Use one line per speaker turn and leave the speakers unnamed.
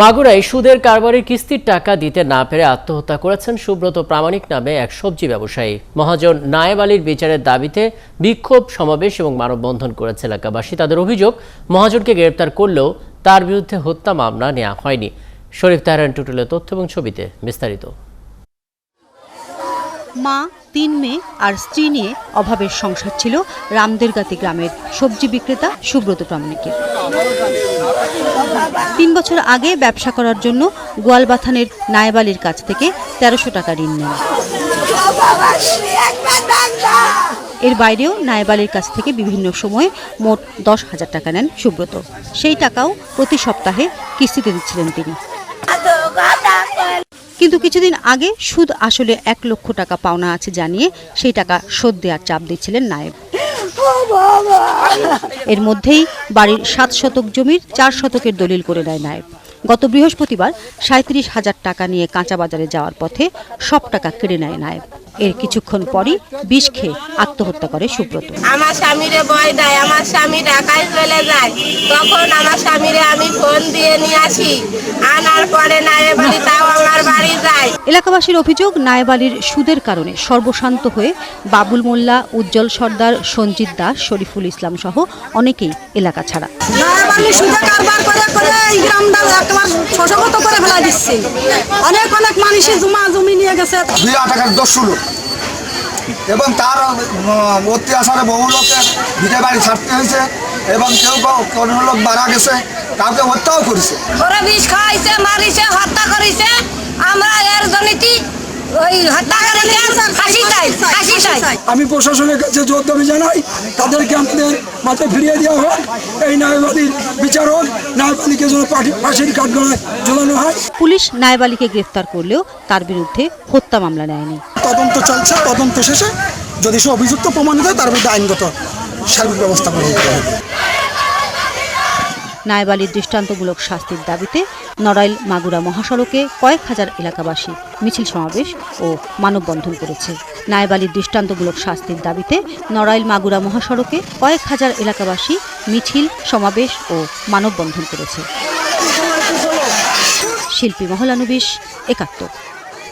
মাগুরায় সুদের কারবারের কিস্তির টাকা দিতে না পেরে আত্মহত্যা করেছেন সুব্রত প্রামাণিক নামে এক সবজি ব্যবসায়ী। মহাজন নায়েব আলীর বিচারের দাবিতে বিক্ষোভ সমাবেশ এবং মানববন্ধন করেছে এলাকাবাসী। তাদের অভিযোগ, মহাজনকে গ্রেপ্তার করলেও তার বিরুদ্ধে হত্যা মামলা নেওয়া হয়নি। শরীফ তাহরান টুটুলের তথ্য এবং ছবিতে বিস্তারিত।
মা, তিন মেয়ে আর স্ত্রী নিয়ে অভাবের সংসার ছিল রামদেরগাতি গ্রামের সবজি বিক্রেতা সুব্রত প্রামাণিকের। তিন বছর আগে ব্যবসা করার জন্য গোয়ালবাথানের নায়েবালির কাছ থেকে তেরোশো টাকা ঋণ নেন। এর বাইরেও নায়েবালির কাছ থেকে বিভিন্ন সময়ে মোট দশ হাজার টাকা নেন সুব্রত। সেই টাকাও প্রতি সপ্তাহে কিস্তিতে দিচ্ছিলেন তিনি। কিন্তু কিছুদিন আগে সুদ আসলে এক লক্ষ টাকা পাওনা আছে জানিয়ে সেই টাকা শোধ দেওয়ার চাপ দিচ্ছিলেন নায়েব। এর মধ্যেই বাড়ির সাত শতক জমির চার শতকের দলিল করে দেয় নায়েব। গত বৃহস্পতিবার সাঁত্রিশ হাজার টাকা নিয়ে কাঁচা বাজারে যাওয়ার পথে সব টাকা কেড়ে নেয় নায়েব। এর কিছুক্ষণ পরই বিষ খেয়ে আত্মহত্যা করে সুব্রত।
আমার স্বামীরে ভয় দেয়, আমার স্বামী ঢাকায় চলে যায়। তখন আমার স্বামীরে আমি ফোন দিয়ে নিয়ে আসি। আনার পরে নায়ে বলি তাও আমার বাড়ি যায়
এলাকাবাসীর অভিযোগ নায়েবালির সুদের কারণে সর্বশান্ত হয়ে বাবুল মোল্লা উজ্জ্বল সর্দার সঞ্জিত দাস শরীফুল ইসলাম সহ অনেকেই এলাকা ছাড়া।
নায়াবালি সুদে কারবার করে করে এই গ্রামটা একেবারে শোষগত করে ফেলা দিচ্ছে। অনেক অনেক মানুষের জমা জমি নিয়ে গেছে।
দুই টাকার দশ ষোলো এবং তার অত্যাচারে বহু লোকের ভিটে বাড়ি ছাড়তে হয়েছে এবং কেউ কোনো লোক মারা গেছে কাউকে হত্যাও করেছে।
ওরা বিষ খাইছে মারিছে আমরা এর
আমি প্রশাসনের কাছে জোর দাবি জানাই তাদেরকে আমাদের মাথায় ফিরিয়ে দেওয়া হোক এই ন্যায়বাদীর বিচার হোক ন্যায়বাদীকে যেন ফাঁসির কাঠগড়ায় ঝোলানো হয়।
পুলিশ নায়েবালিকে গ্রেফতার করলেও তার বিরুদ্ধে হত্যা মামলা নেয়নি।
তদন্ত চলছে তদন্ত শেষে যদি সে অভিযুক্ত প্রমাণিত হয় তার বিরুদ্ধে আইনগত সার্বিক ব্যবস্থা গ্রহণ করা হবে।
নায়েবালির দৃষ্টান্তমূলক শাস্তির দাবিতে নড়াইল মাগুরা মহাসড়কে কয়েক হাজার এলাকাবাসী মিছিল সমাবেশ ও মানববন্ধন করেছে। নায়েবালির দৃষ্টান্তমূলক শাস্তির দাবিতে নড়াইল মাগুরা মহাসড়কে কয়েক হাজার এলাকাবাসী মিছিল, সমাবেশ ও মানববন্ধন করেছে। শিল্পী মহলানুবিশ, একাত্তর।